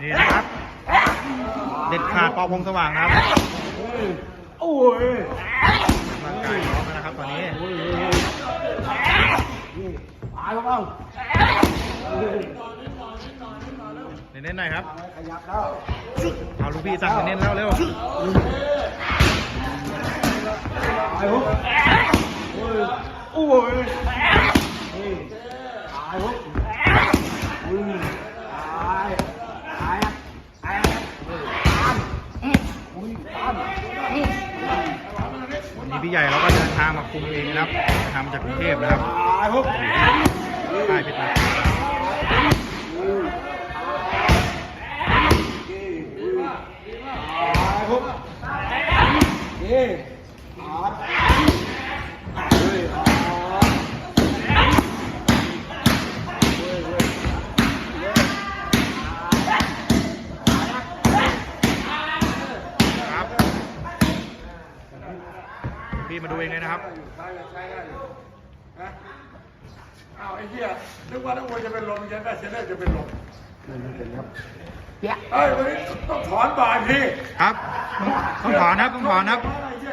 นี่นะครับ เด็ดขาดปอพงสว่างนะครับโอ้ยร่างกายพร้อมแล้วนะครับตอนนี้ตายบ้างเน้นๆหน่อยครับ ขยับแล้วเอาลูกพี่สั่งเน้นๆแล้วเร็วตายฮุกโอ้ยตายฮุกอุ้ยตายตายตายตามอุ้ยตาม วันนี้พี่ใหญ่เราก็เดินทางมาคุมเองนะครับทำจากกรุงเทพนะครับตายฮุกค่ายเพชรนาตายฮุกเย้อาร์ตเฮ้ยอาร์ตเฮ้ยเฮ้ย ครับ พี่มาดูเองเลยนะครับใช่ใช่ได้อยู่นะอ้าวไอ้เหี้ยนึกว่านักมวยจะเป็นลมยันได้เชนเนอร์จะเป็นลมไม่เป็นครับเอ้ยวันนี้ต้องถอนบาดทีครับต้องต้องถอนครับต้องถอนครับถ